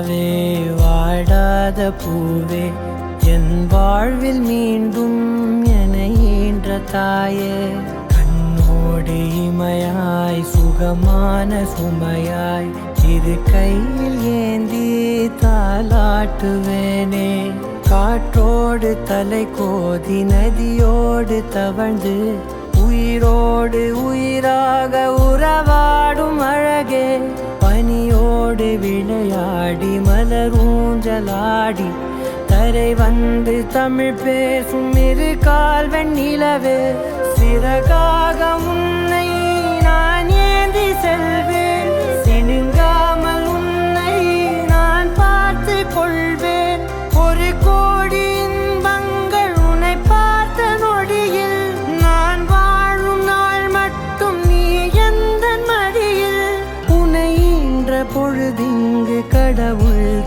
பூவாவே வாடாத பூவே என் வாழ்வில் மீண்டும் என ஈன்ற தாயே. கண்ணோடு இமையாய் சுகமான சுமையாய் இது கையில் ஏந்தி தாளாட்டுவேனே. காற்றோடு தலை கோதி நதியோடு தவழ்ந்து உயிரோடு உயிராக உறவாடும் அழகே. பனியோடு விளையாடு ஊஞ்சலாடி தரை வந்து தமிழ் பேசும் இரு கால் வெண்ணிலவே சிறகாக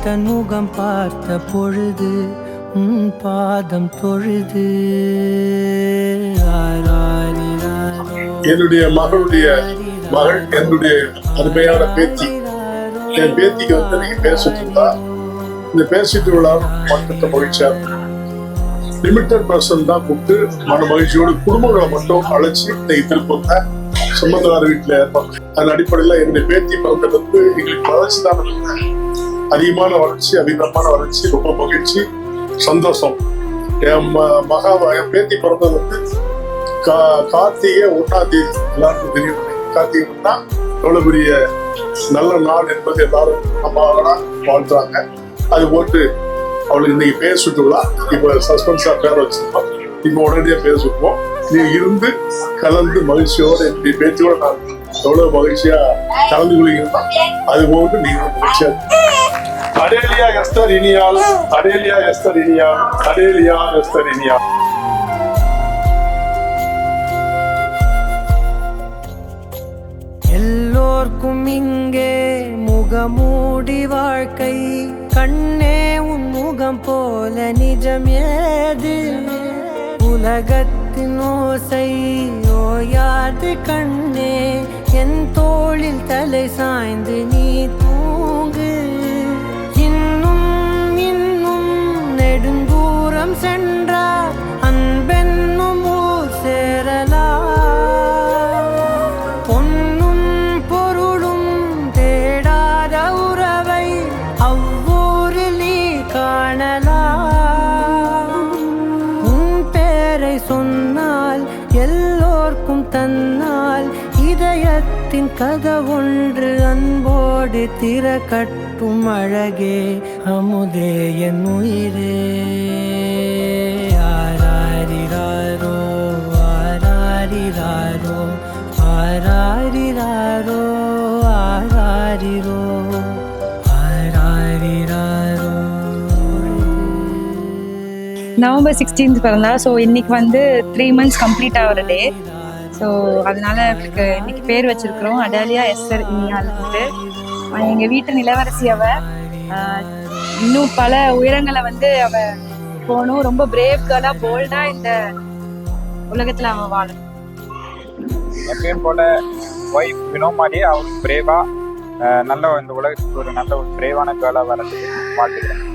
தன் முகம் பார்த்த பொழுது உன் பாதம் தொழுது. என்னுடைய மகளுடைய மகள் என்னுடைய அருமையான பேத்தி என் பேத்திக்கு வந்து நீங்க பேசிட்டு இருந்தா இந்த பேசிட்டு விழா மக்களுக்கு மகிழ்ச்சியா லிமிட்டட் பர்சன் தான் கூப்பிட்டு மன மகிழ்ச்சியோட குடும்பங்களை மட்டும் அழைச்சி இன்னைக்கு திருப்பங்க சொந்தக்கார வீட்டுல ஏற்பாடு அதன் அடிப்படையில என்னுடைய பேத்தி பிறந்தது எங்களுக்கு வளர்ச்சி தான். அதிகமான வளர்ச்சி அதிகமான வளர்ச்சி ரொம்ப மகிழ்ச்சி சந்தோஷம். என் ம- மகா என் பேத்தி பிறந்தது வந்து கா கார்த்திகை ஒன்றாம் தேதி. எல்லாருக்கும் தெரியும். கார்த்திகைன்னா எவ்வளவு பெரிய நல்ல நாள் என்பது எல்லாரும் அம்மாவா வாழ்த்துறாங்க. அது போட்டு அவளுக்கு இன்னைக்கு பேர் சுட்டுலாம் இப்போ சஸ்பென்ஸாக பேர் வச்சிருக்கோம். இப்போ உடனடியாக பேர் சுட்டுவோம் நீ இருந்து கலந்து மகிழ்ச்சியோடு இப்படி பேத்தியோட நான் எவ்வளவு மகிழ்ச்சியா கலந்து கொள்கிறோம் அது போட்டு நீங்க மகிழ்ச்சியா அடேலியா Esther Iniyal அடேலியா Esther Iniyal அடேலியா Esther Iniyal. எல்லோர்க்கும் இங்கே முகமூடி வாழ்க்கை கண்ணே உன் முகம் போல நிஜம் ஏது? உலகத்தின் ஓசை ஓயாது கண்ணே என் தோளில் தலை சாய்ந்து நீ நெடுங்கூரம் சென்றார். அன்பென்னும் ஊர் சேரலா பொன்னும் பொருளும் தேடாத உறவை அவ்வூரில் நீ காணலா உன் பேரை சொன்னால் எல்லோர்க்கும் தன்னால் இதயத்தின் கதவொன்று அன்போடு திறக்கட்டும் அழகே அமுதே என் உயிரே. நவம்பர் சிக்ஸ்டீன்த் பிறந்தா ஸோ இன்னைக்கு வந்து த்ரீ மந்த்ஸ் கம்ப்ளீட் ஆகிற டே ஸோ அதனால அவளுக்கு இன்னைக்கு பேர் வச்சிருக்கிறோம். அடாலியா எஸ்ஆர் இனியால்ட்டு எங்கள் வீட்டு நிலவரசி அவ இன்னும் பல உயரங்களை வந்து அவ போகணும். ரொம்ப பிரேவ் கேர்லாக போல்டாக இந்த உலகத்தில் அவ வாழணும் எப்பயும் போல ஒய்ஃப் வினோமாடி அவரும் பிரேவா நல்ல இந்த உலகத்துக்கு ஒரு நல்ல ஒரு பிரேவான கேளாக வரதுக்கு வாழ்த்துக்கிறேன்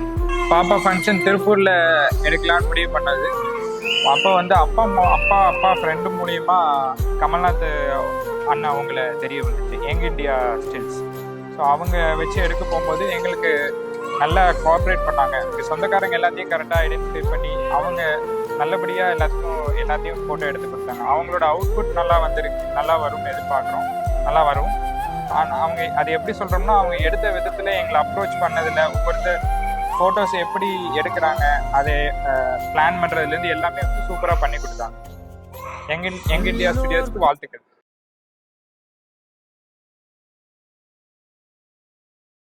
பாப்பா ஃபங்க்ஷன் திருப்பூரில் எடுக்கலான்னு முடிவு பண்ணது. அப்போ வந்து அப்பா அம்மா- அப்பா அப்பா ஃப்ரெண்டு மூலியமா கமல்நாத் அண்ணா அவங்கள தெரிய வந்துச்சு. யங் இந்தியா ஸ்டில்ஸ் ஸோ அவங்க வச்சு எடுக்க போகும்போது எங்களுக்கு நல்லா கோஆப்ரேட் பண்ணாங்க. இங்க சொந்தக்காரங்க எல்லாத்தையும் கரெக்டாக ஐடென்டிஃபை பண்ணி அவங்க நல்லபடியாக எல்லாத்துக்கும் எல்லாத்தையும் ஃபோட்டோ எடுத்து கொடுத்தாங்க. அவங்களோட அவுட்புட் நல்லா வந்திருக்கு. நல்லா வரும்னு எதிர்பார்க்குறோம். நல்லா வரும். அவங்க அது எப்படி சொல்கிறோம்னா அவங்க எடுத்த விதத்தில் எங்களை அப்ரோச் பண்ணதில் ஒவ்வொருத்தர் ஃபோட்டோஸ் எப்படி எடுக்கிறாங்க அதை பிளான் பண்ணுறதுலேருந்து எல்லாமே சூப்பராக பண்ணி கொடுத்தாங்க. எங்க எங்க இந்தியா ஸ்டுடியோஸ்க்கு வாழ்த்துக்கள்.